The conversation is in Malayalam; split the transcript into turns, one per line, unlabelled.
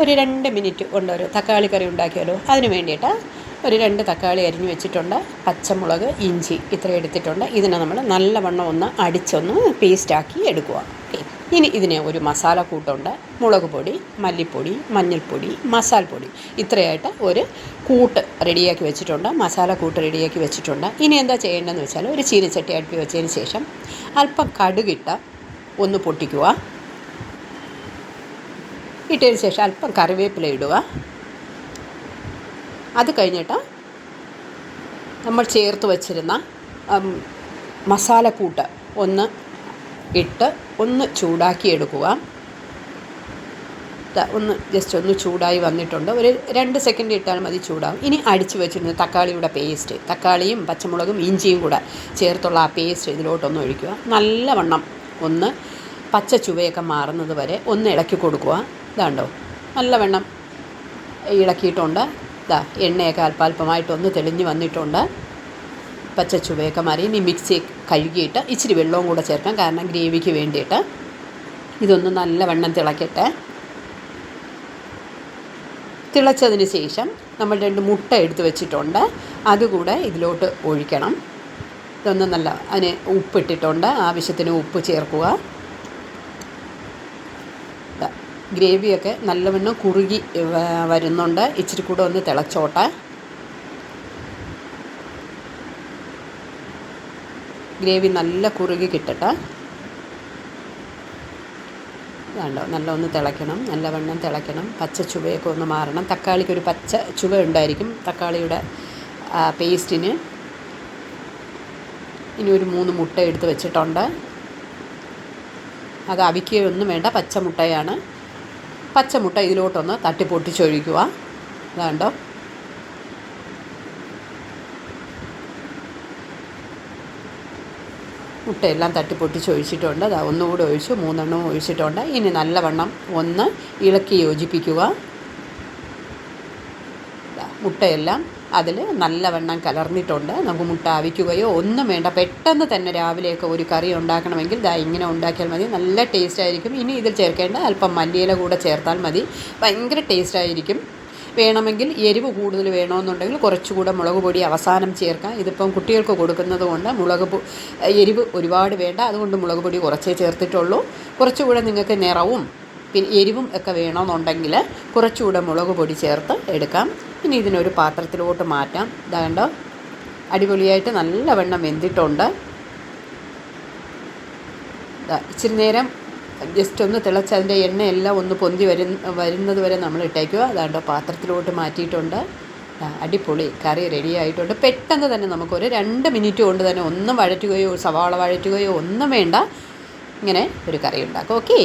ഒരു രണ്ട് മിനിറ്റ് കൊണ്ട് ഒരു തക്കാളി കറി ഉണ്ടാക്കിയാലോ? അതിന് വേണ്ടിയിട്ട് ഒരു രണ്ട് തക്കാളി അരിഞ്ഞ് വെച്ചിട്ടുണ്ട്. പച്ചമുളക് ഇഞ്ചി ഇത്ര എടുത്തിട്ടുണ്ട്. ഇതിനെ നമ്മൾ നല്ലവണ്ണം ഒന്ന് അടിച്ചൊന്ന് പേസ്റ്റാക്കി എടുക്കുക. ഇനി ഇതിനെ ഒരു മസാല കൂട്ടുണ്ട്. മുളക് പൊടി മല്ലിപ്പൊടി മഞ്ഞൾപ്പൊടി മസാലപ്പൊടി ഇത്രയായിട്ട് ഒരു കൂട്ട് റെഡിയാക്കി വെച്ചിട്ടുണ്ട്. മസാല കൂട്ട് റെഡിയാക്കി വെച്ചിട്ടുണ്ട്. ഇനി എന്താ ചെയ്യേണ്ടതെന്ന് വെച്ചാൽ ഒരു ചീനച്ചട്ടി അടുപ്പി വെച്ചതിന് ശേഷം അല്പം കടുകിട്ട് ഒന്ന് പൊട്ടിക്കുക. ഇട്ടതിന് ശേഷം അല്പം കറിവേപ്പില ഇടുക. അത് കഴിഞ്ഞിട്ട് നമ്മൾ ചേർത്ത് വച്ചിരുന്ന മസാലക്കൂട്ട് ഒന്ന് ഇട്ട് ഒന്ന് ചൂടാക്കിയെടുക്കുക ഒന്ന് ജസ്റ്റ് ഒന്ന് ചൂടായി വന്നിട്ടുണ്ട്. ഒരു രണ്ട് സെക്കൻഡ് ഇട്ടാൽ മതി ചൂടാകും ഇനി അടിച്ചു വെച്ചിരുന്ന തക്കാളിയുടെ പേസ്റ്റ് തക്കാളിയും പച്ചമുളകും ഇഞ്ചിയും കൂടെ ചേർത്തുള്ള ആ പേസ്റ്റ് ഇതിലോട്ടൊന്ന് ഒഴിക്കുക. നല്ലവണ്ണം ഒന്ന് പച്ച ചുവയൊക്കെ മാറുന്നത് വരെ ഒന്ന് ഇളക്കി കൊടുക്കുക. ഇതാണ്ടോ. നല്ലവണ്ണം ഇളക്കിയിട്ടുണ്ട്. ഇതാ എണ്ണയൊക്കെ അല്പാൽപ്പമായിട്ടൊന്ന് തെളിഞ്ഞ് വന്നിട്ടുണ്ട്. പച്ച ചുവയൊക്കെ മാറി. ഇനി മിക്സി കഴുകിയിട്ട് ഇച്ചിരി വെള്ളവും കൂടെ ചേർക്കാം. കാരണം ഗ്രേവിക്ക് വേണ്ടിയിട്ട്. ഇതൊന്ന് നല്ലവണ്ണം തിളക്കട്ടെ. തിളച്ചതിന് ശേഷം നമ്മൾ രണ്ട് മുട്ട എടുത്ത് വെച്ചിട്ടുണ്ട്. അതുകൂടെ ഇതിലോട്ട് ഒഴിക്കണം. ഇതൊന്ന് നല്ല അതിന് ഉപ്പിട്ടിട്ടുണ്ട്. ആവശ്യത്തിന് ഉപ്പ് ചേർക്കുക. ഗ്രേവിയൊക്കെ നല്ലവണ്ണം കുറുകി വരുന്നുണ്ട്. ഇച്ചിരി കൂടെ ഒന്ന് തിളച്ചോട്ടെ. ഗ്രേവി നല്ല കുറുകി കിട്ടട്ടെ. വേണ്ടോ നല്ല ഒന്ന് തിളയ്ക്കണം. നല്ലവണ്ണം തിളയ്ക്കണം. പച്ച ചുവയൊക്കെ ഒന്ന് മാറണം. തക്കാളിക്ക് ഒരു പച്ച ചുവ ഉണ്ടായിരിക്കും തക്കാളിയുടെ പേസ്റ്റിന്. ഇനി ഒരു മൂന്ന് മുട്ട എടുത്ത് വെച്ചിട്ടുണ്ട്. അത് അവിക്കുകയൊന്നും വേണ്ട പച്ച മുട്ടയാണ് പച്ചമുട്ട ഇതിലോട്ടൊന്ന് തട്ടി പൊട്ടിച്ചൊഴിക്കുക അതാണ്ടോ മുട്ടയെല്ലാം തട്ടി പൊട്ടിച്ചൊഴിച്ചിട്ടുണ്ട് അത് ഒന്നുകൂടെ ഒഴിച്ചു മൂന്നെണ്ണവും ഒഴിച്ചിട്ടുണ്ട്. ഇനി നല്ലവണ്ണം ഒന്ന് ഇളക്കി യോജിപ്പിക്കുക. മുട്ടയെല്ലാം അതിൽ നല്ലവണ്ണം കലർന്നിട്ടുണ്ട്. നമുക്ക് മുട്ട അവിക്കുകയോ ഒന്നും വേണ്ട. പെട്ടെന്ന് തന്നെ രാവിലെയൊക്കെ ഒരു കറി ഉണ്ടാക്കണമെങ്കിൽ ദാ ഇങ്ങനെ ഉണ്ടാക്കിയാൽ മതി. നല്ല ടേസ്റ്റ് ആയിരിക്കും. ഇനി ഇതിൽ ചേർക്കേണ്ട അല്പം മല്ലിയില കൂടെ ചേർത്താൽ മതി. ഭയങ്കര ടേസ്റ്റ് ആയിരിക്കും. വേണമെങ്കിൽ എരിവ് കൂടുതൽ വേണമെന്നുണ്ടെങ്കിൽ കുറച്ചുകൂടെ മുളക് പൊടി അവസാനം ചേർക്കാം. ഇതിപ്പം കുട്ടികൾക്ക് കൊടുക്കുന്നത് കൊണ്ട് മുളക് എരിവ് ഒരുപാട് വേണ്ട. അതുകൊണ്ട് മുളക് പൊടി കുറച്ചേ ചേർത്തിട്ടുള്ളൂ. കുറച്ചുകൂടെ നിങ്ങൾക്ക് നിറവും പിന്നെ എരിവും ഒക്കെ വേണമെന്നുണ്ടെങ്കിൽ കുറച്ചുകൂടെ മുളക് പൊടി ചേർത്ത് എടുക്കാം. ഇനി ഇതിനൊരു പാത്രത്തിലോട്ട് മാറ്റാം. ഇതാകണ്ടോ അടിപൊളിയായിട്ട് നല്ല വെണ്ണം വെന്തിട്ടുണ്ട് ഇച്ചിരി നേരം ജസ്റ്റ് ഒന്ന് തിളച്ച് അതിന്റെ എണ്ണയെല്ലാം ഒന്ന് പൊന്തി വരുന്ന വരുന്നത് വരെ നമ്മൾ ഇട്ടേക്കുക. അതാണ്ടോ പാത്രത്തിലോട്ട് മാറ്റിയിട്ടുണ്ട്. അടിപൊളി കറി റെഡി ആയിട്ടുണ്ട്. പെട്ടെന്ന് തന്നെ നമുക്കൊരു രണ്ട് മിനിറ്റ് കൊണ്ട് തന്നെ ഒന്നും വഴറ്റുകയോ സവാള വഴറ്റുകയോ ഒന്നും വേണ്ട. ഇങ്ങനെ ഒരു കറി ഉണ്ടാക്കുക ഓക്കേ